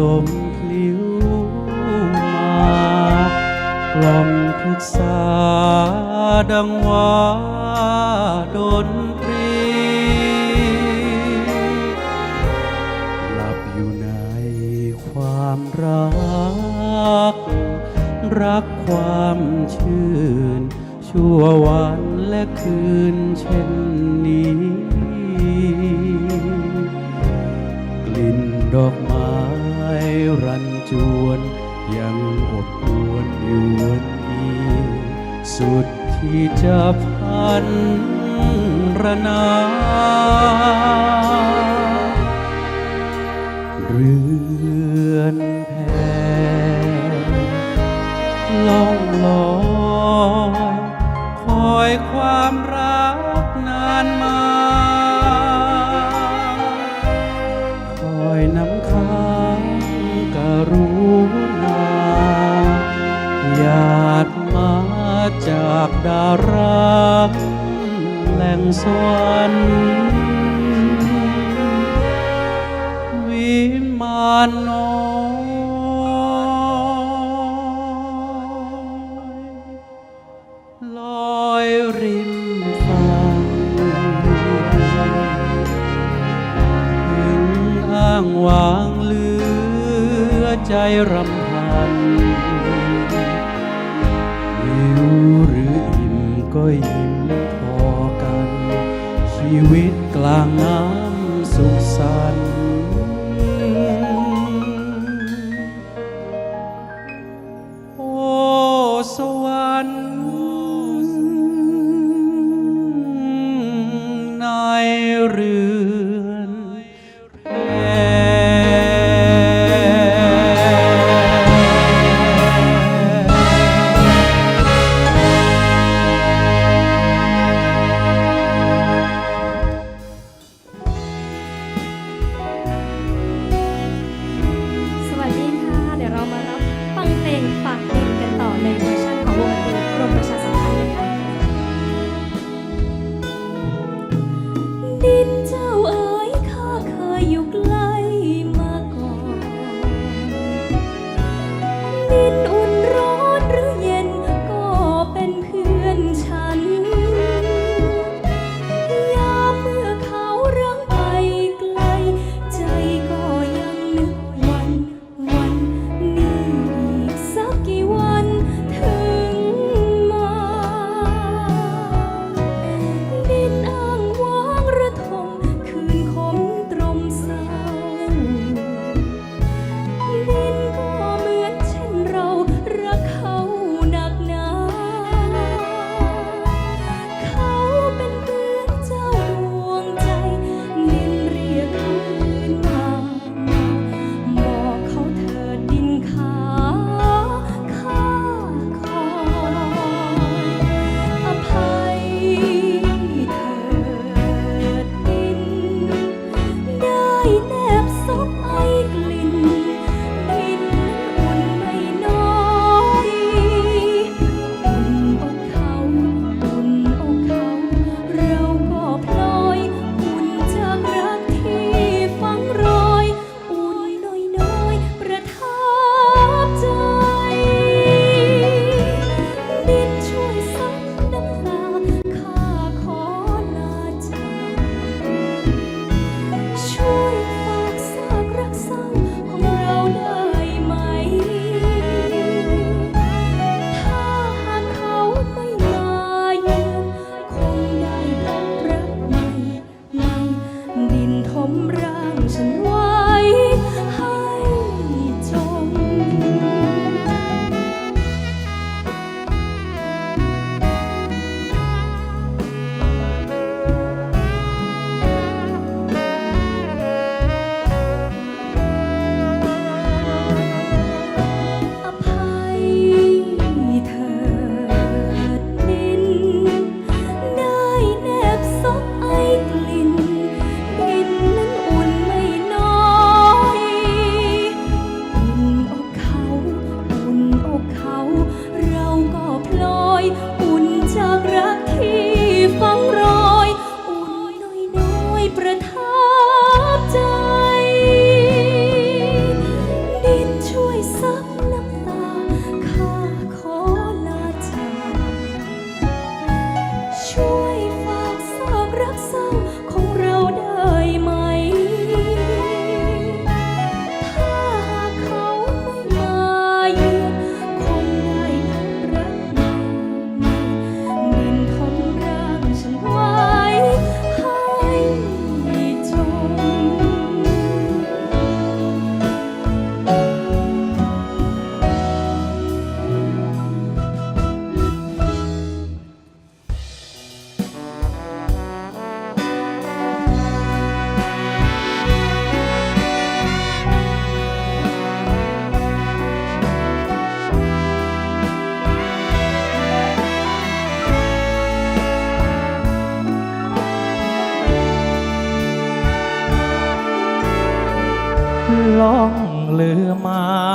ลมพลิ้วมากล่อมพฤกษาดังว่าดนตรีหลับอยู่ในความรัก รักความชื่น ชั่ววันและคืนเช่น จะพันระนาเรือนแพล่องลอยคอยควาากดารักแหล่งสวรรค์วิมานน้อยลอยริมฝั่งถึงอ้างวางเหลือใจรำ ก็ยิ้มพอกัน ชีวิตกลางน้ำสุขสันต์ sombra.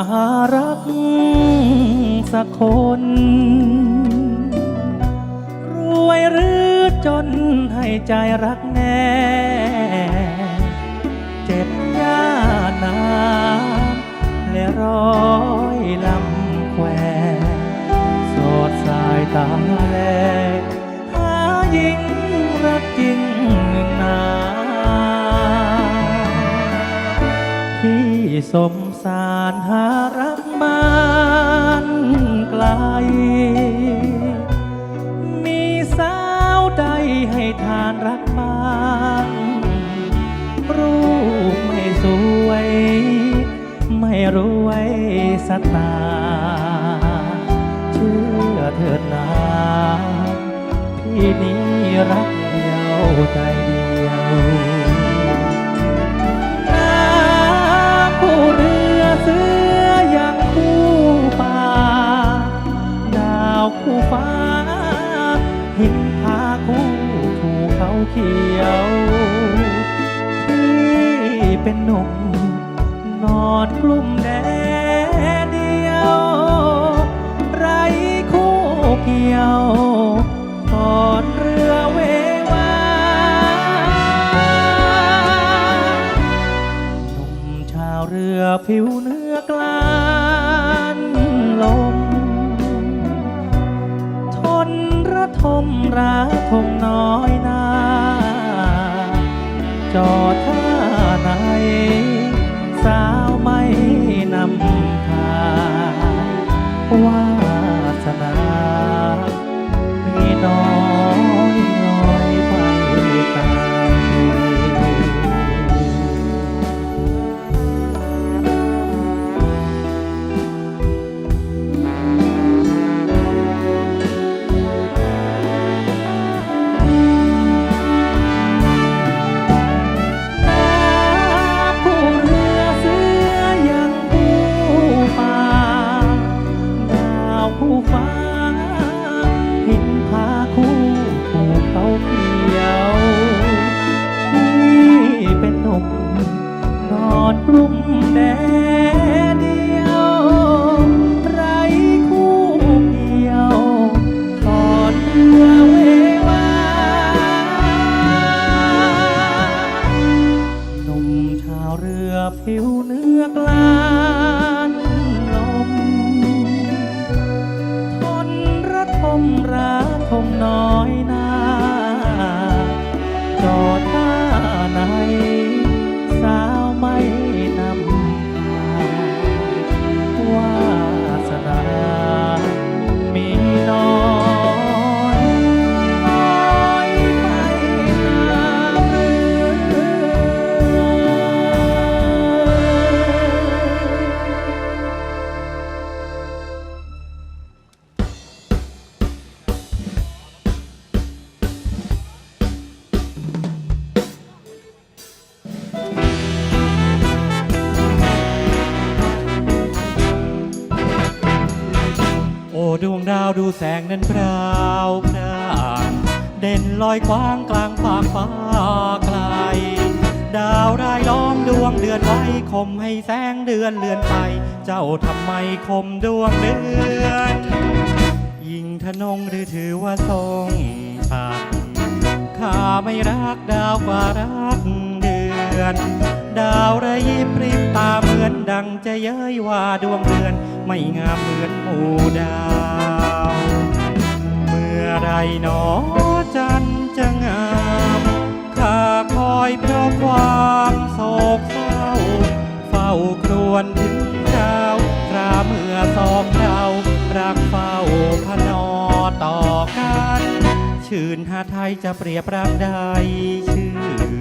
มารักสักคน รวยหรือจนให้ใจรักแน่ เจ็บย่าน้ำและร้อยลำแควสอดสายตาแลหาหญิงรักจริงหนึ่งนาที่สม สารหารักบ้านไกล มีสาวใดให้ทานรักบ้างรูปไม่สวย ไม่รวยสตา เชื่อเถิดนาพี่นี้รักเดียวใจเดียว อเสือย่างคู่ป่าดาวคู่ฟ้า หินผาคู่ภูเขาเขียวที่เป็นหนุ่มนอนกลุ่มแดดเดียว ไรคู่เกี่ยวก่อนเรือเววาหนุ่มชาวเรือผิวเนื้อ ก ดวงดาวดูแสงนั้นพราวพรางเด่นลอยกว้างกลางฟากฟ้าไกล ดาวรายล้อมดวงเดือนไว้คมให้แสงเดือนเลือนไป เจ้าทำไมคมดวงเดือน ยิงทนงหรือถือว่าทรงตัดข้าไม่รักดาวกว่ารักเดือน ดาวระยิบริบตาเหมือนดังจะเย้ยว่าดวงเดือน ไม่งามเหมือนหมู่ดาว เมื่อไรหนอจันจะงามข้าคอยเพราะความโศกเศร้า เฝ้าครวญถึงเจ้าคราเมื่อสองเรารักเฝ้าพนอต่อกัน ชื่นหาไทยจะเปรียบรักใดชื่น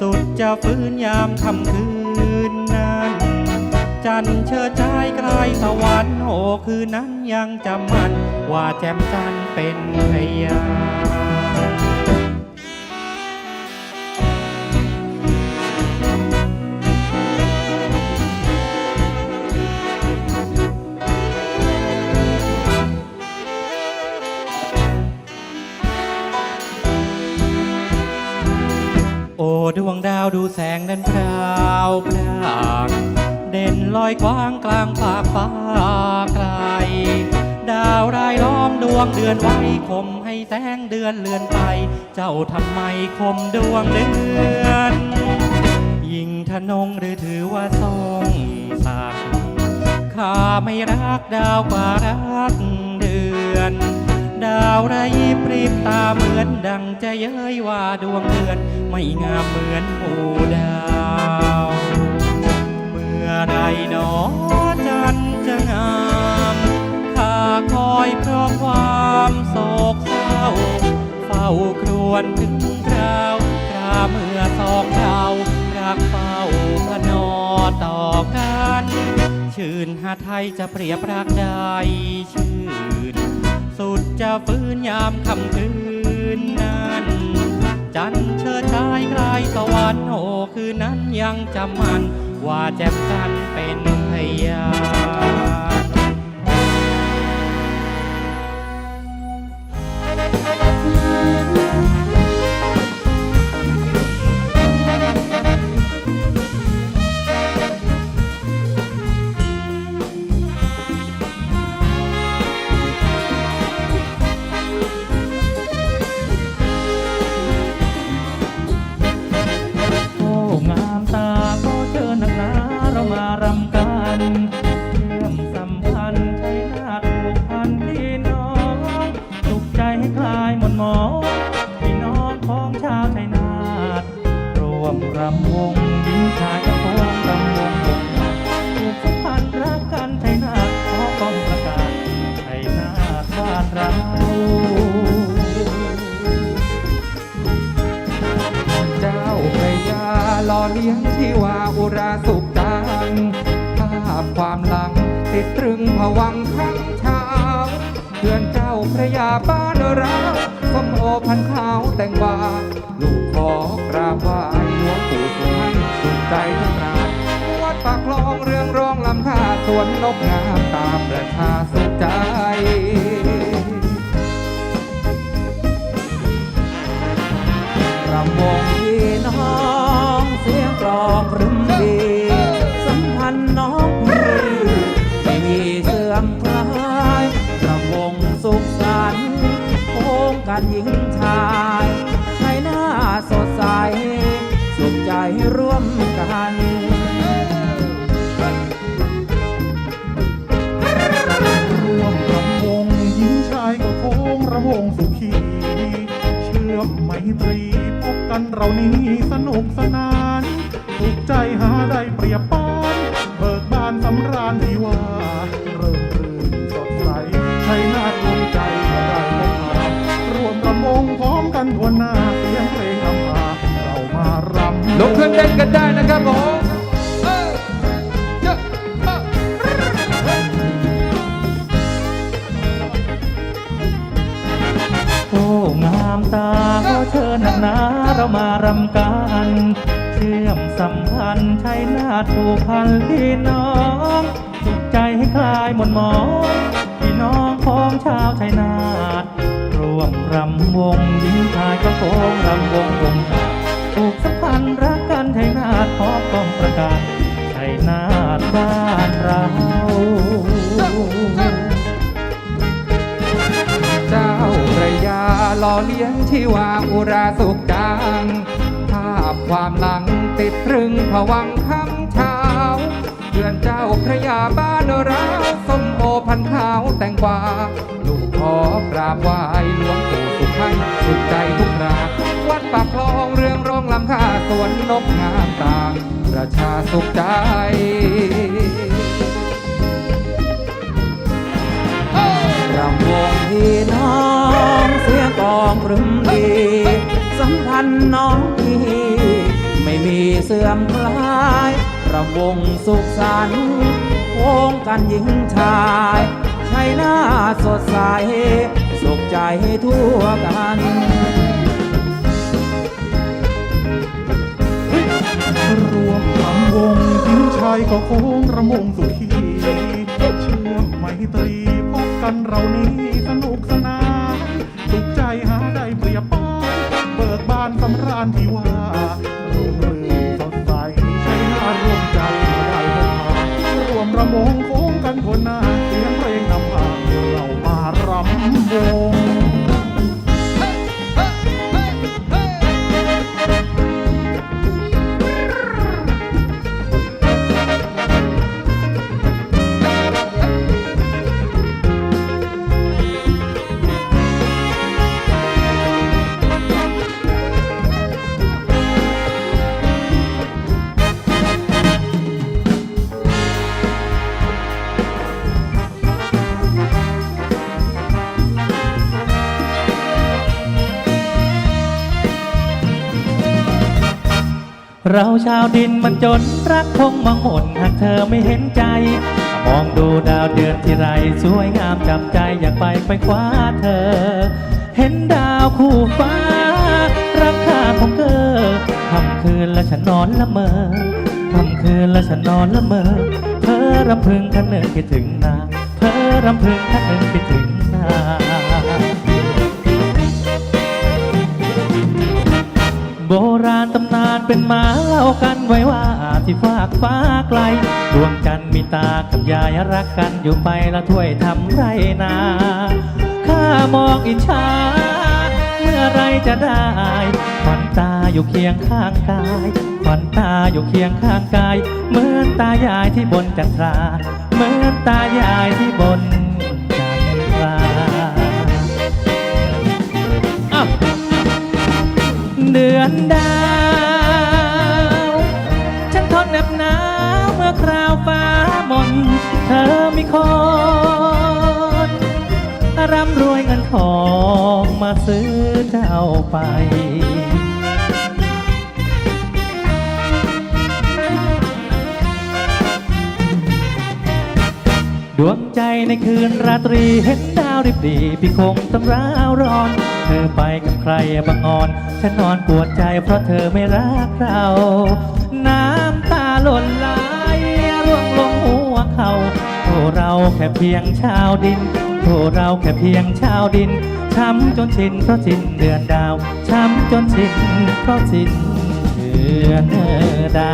สุดจะฟื้นยามค่ำคืน จันเชิดชายไกลสวรรค์โอคืนนั้นยังจำมัน ว่าแจ่มจันเป็นพยานโอ้ดวงดาวดูแสงนั้นพราวพราง เด่นลอยกว้างกลางฟากฟ้าไกล ดาวรายล้อมดวงเดือนไว้คมให้แสงเดือนเลือนไป เจ้าทำไมคมดวงเดือนยิ่งทนงหรือถือว่าทรงศักข้าไม่รักดาวกว่ารักเดือน ดาวระยิบรีบตาเหมือนดังจะเย้ยว่าดวงเดือน ไม่งามเหมือนหมู่ดาว มื่อใดหนอจันจะงามข้าคอยเพราะความโศกเศร้า เฝ้าครวญถึงคราวคราเมื่อสองเรารักเฝ้าพนอต่อกัน ชื่นหาไทยจะเปรียบรักได้ชื่น สุดจะฟื้นยามค่ำคืนนั้น จันเชิดชายคลายสวรรค์โอคืนนั้นยังจำมัน ว่าแจ่มจันเป็นพยาน วังข้างเช้าเพื่อนเจ้าพระยาบ้านเราสมโอพันขาวแตงวาลูกขอกราบไหว้หลวงปู่สุให้สุขใจทุกราวัดปากคลองเรื่องร้องลำค่าสวนนกงามตามประชาสุขใจรำวงพี่น้องเสียงกลองรึมดี เรานี้สนุกสนานสุขใจหาได้เปรียบปานเบิกบานสำราญที่ว่าเริ่มรื่นสดใสใช้หน้าดวงใจก็ได้พบหารวมรำวงพร้อมกันทวนหน้าเสียงเพลงนำพาเรามารำลุกขึ้นเต้นกันได้นะครับผม สัมพันธ์ใช้นาฏผูกพันพี่น้องสุขใจให้คลายหมดหมองพี่น้องของชาวไทยนาฏร่วมรำวงหญิงชายก็โคงรำวงวงกาผูกสัมพันธ์รักกันไทยนาฏขอกองประกาศไทยนาฏบ้านเราเจ้าระยาหล่อเลี้ยงที่ว่าอุราสุขดังภาพความหลัง รึงผวังคำเช้าเพื่อนเจ้าพระยาบ้านเราส้มโอพันขาวแตงกวาลูกขอกราบไหว้หลวงปู่สุขให้สุขใจทุกราวัดปากคลองเรื่องร้องลำค่าสวนนกงามตางประชาสุขใจรำวงพี่น้องเสียกองรึมดีสัมพันธ์น้องพี่ ไม่มีเสื่อมคลายรำวงสุขสันต์โค้งกันหญิงชายใช้หน้าสดใสสุขใจทั่วกันรวมลำวงหญิงชายก็โค้งระมงสุขีเชื่อมไมตรีพบกันเรานี้สนุกสนานสุขใจหาได้เปรียบป้านเบิกบานสำราญที่ว่า เราชาวดินมันจนรักคงมองหนหากเธอไม่เห็นใจ มองดูดาวเดือนที่ไรสวยงามจับใจอยากไปไปคว้าเธอ เห็นดาวคู่ฟ้ารักค่าของเธอค่ำคืนและฉันนอนละเมอค่ำคืนและฉันนอนละเมอเพ้อรำพึงคันหนึ่งคิดถึงนาเพ้อรำพึงคันหนึ่งคิดถึงนา เป็นมาเล่ากันไว้ว่าที่ฟากฟ้าไกล ดวงจันทร์มีตากับยายรักกันอยู่ไปละถ้วยทำไรนาข้ามองอิจฉาเมื่อไรจะได้ขวัญตาอยู่เคียงข้างกายขวัญตาอยู่เคียงข้างกาย เหมือนตายายที่บนจันทรา เหมือนตายายที่บนจันทราเดือนดา อนร่ำรวยเงินทองมาซื้อเจ้าไปดวงใจในคืนราตรีเห็นดาวริบดีพี่คงต้องร้าวร้อน เธอไปกับใครบังอ่อน ฉันนอนปวดใจเพราะเธอไม่รักเรา น้ำตาหล่นไหล เราแค่เพียงชาวดินโอ้เราแค่เพียงชาวดิน ช้ำจนชินเพราะชินเดือนดาว ช้ำจนชินเพราะชินเดือนดา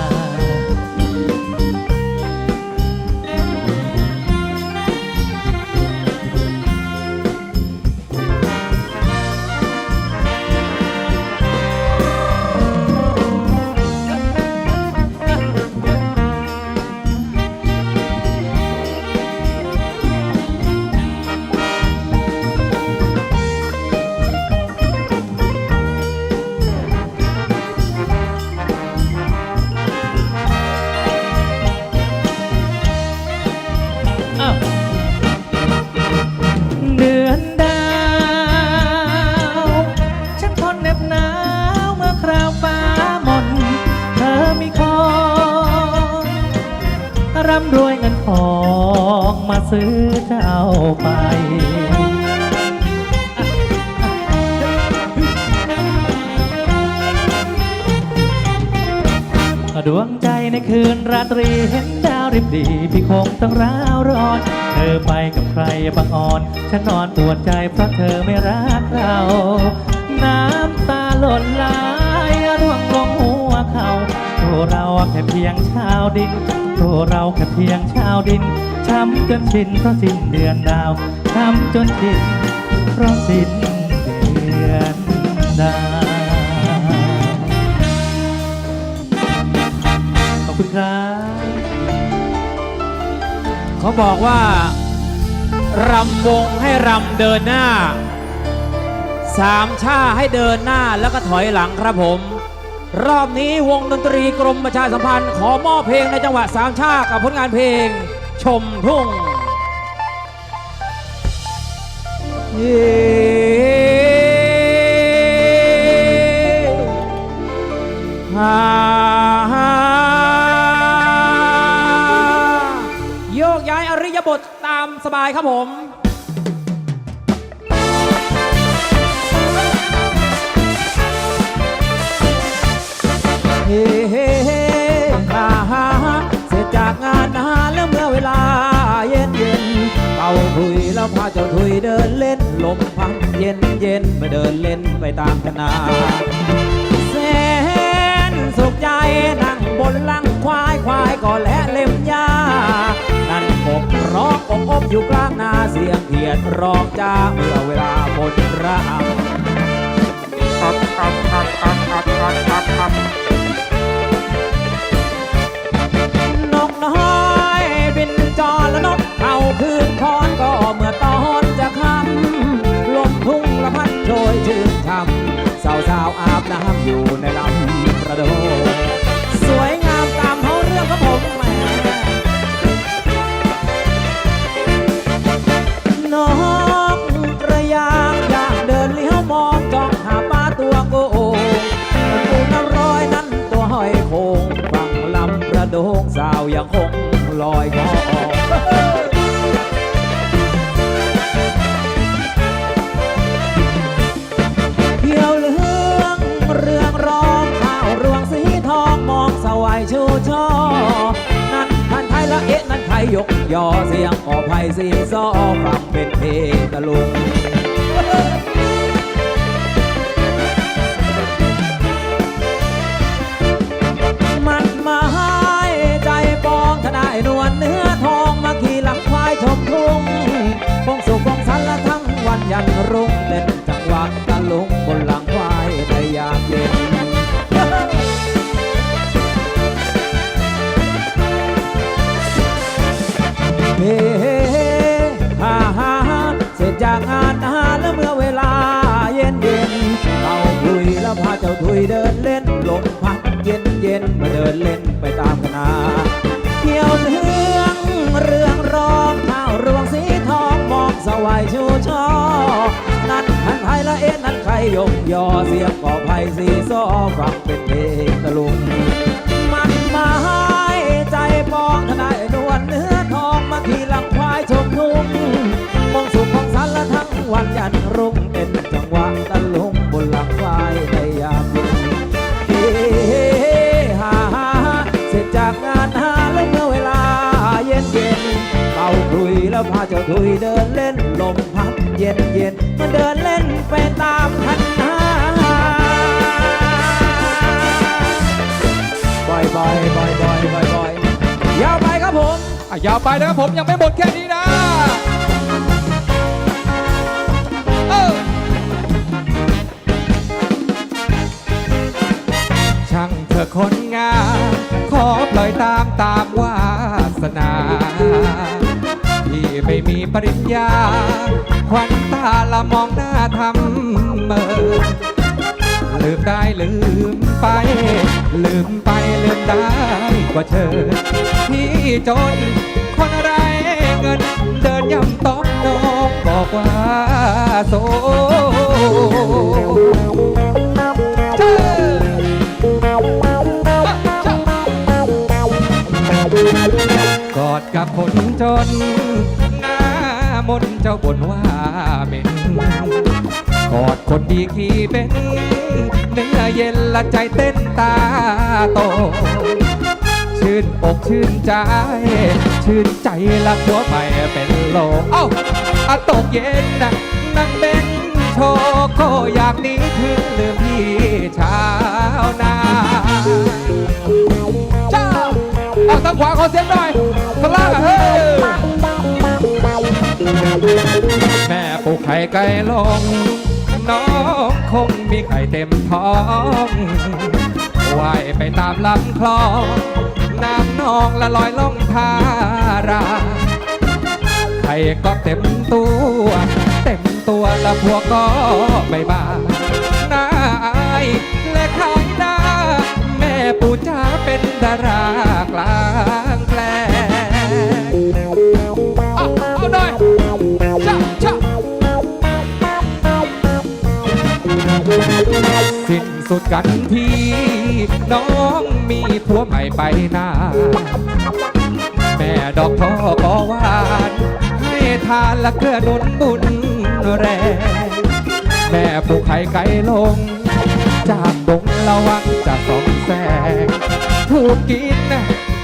ว ร่ำรวยเงินทองมาซื้อเจ้าไปดวงใจในคืนราตรีเห็นดาวริบดีพี่คงต้องร้าวร้อน เธอไปกับใครบางอ่อน ฉันนอนปวดใจเพราะเธอไม่รักเรา น้ำตาหล่นไหล เราแค่เพียงชาวดินโทเราแค่เพียงชาวดินช้ำจนชินเพราะสิ้นเดือนดาวช้ำจนชินเพราะสิ้นเดือนดาวขอบคุณครับเขาบอกว่ารำวงให้รำเดินหน้าสามชาให้เดินหน้าแล้วก็ถอยหลังครับผม รอบนี้วงดนตรีกรมประชาสัมพันธ์ ขอมอบเพลงในจังหวะสามชาติกับผลงานเพลง ชมทุ่งเยฮ่าโยกย้ายอริยบทตามสบายครับผม เฮ้ฮ่าฮ่าฮ่าเสร็จจากงานอาแล้วเมื่อเวลาเย็นเย็นเป่าถุยแล้วพาเจ้าถุยเดินเล่นลมพัดเย็นเย็นไปเดินเล่นไปตามคณะแสนสุขใจนั่งบนหลังควายควายก็และเล็มยานั่นกบร้องอกอบอยู่กลางนาเสียงเขียดร้องจ้าเมื่อเวลาบนรามนก น้อยบินจอและนกเข้าคืนพรก็เมื่อตอนจะค่ำลมทุ่งละพัดโชยชื่นช่ำสาวสาวอาบน้ำอยู่ในลำประโด สวยงามตามเขาเรื่องครับผมแหมน้อง เราวยังคงลอยคอเขียวเหลืองเรืองรองข้าวรวงสีทองมองสวายชูช่อนั่นท่านไทยละเอ๊ะนั่นใครยกยอเสียงขอภัยสีซอฟังเป็นเพลงตะลุง นวลเนื้อทองมาขี่หลังควายชมทุ่งคงสุขคงสันละทั้งวันยันรุ่งเป็นจังหวะตะลุงบนหลังควายในยามเย็นเฮ้ฮ่าฮ่าฮ่าเสร็จจากงานอาหารแล้วเมื่อเวลาเย็นเย็นเราคุยแล้วพาเจ้าถุยเดินเล่นลมพัดเย็นเย็นมาเดินเล่นไปตามคณะ ยกยอเสียงก่อไผ่สีซ้อฟังเป็นเพลงตะลุง มันมายใจปองทนายนวลเนื้อทองมาขี่หลังควายชมทุ่งมองสุขของสันและทั้งวันยันรุ่งเป็นจังหวะตะลุงบนหลังควายในยามลุงเฮ้ฮ่าฮ่าฮ่าเสร็จจากงานหาแล้วเมื่อเวลาเย็นเย็นเป่าคุยแล้วพาเจ้าถุยเดินเล่นลมพัด เย็นเย็นมาเดินเล่นไปตามคันนาบ่อยบ่อยบ่อยบ่อยบ่อยบ่อยยาวไปครับผมอะยาวไปนะครับผมยังไม่หมดแค่นี้นะเออช่างเธอคนงามขอปล่อยตามตามวาสนา ไม่มีปริญญา ควันตาละมองหน้าทำเมอลืมได้ลืมไป ลืมไปลืมได้กว่าเธอ ที่จนคนไรเงิน เดินย่ำต้องนองบอกว่าโสกอดกับคนจน มนต์เจ้าบ่นว่าเหม็นกอดคนดีขี่เป็นเนื้อเย็นละใจเต้นตาโต ชื่นอกชื่นใจ ชื่นใจละหัวใหม่เป็นโลเอ้าอะตกเย็นนะนั่งเบนโชว์ก็อยากหนี้ถึงลืมพี่ชาวนาจ้าเอาทางขวาขอเสียงหน่อยข้างล่างอะเฮ้ย แม่ปลูกไข่ไก่ลง น้องคงมีไข่เต็มท้องว่ายไปตามลำคลอง น้ำนองละลอยล่องทารา ไข่ก็เต็มตัว เต็มตัวละพวกก็ไม่บาหน้าอายและขายหน้า แม่ปู่จ้าเป็นดารา สุดกันทีน้องมีผัวใหม่ไปนาแม่ดอกทอก็หวาน ให้ทานละเกลือนุนบุญแรงแม่ปลูกไข่ไก่ลง จากดงระวังจะสองแสง ถูกกิน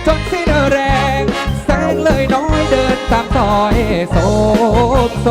จนสิ้นแรง แสงเลยน้อยเดินตามซอยโซบโซ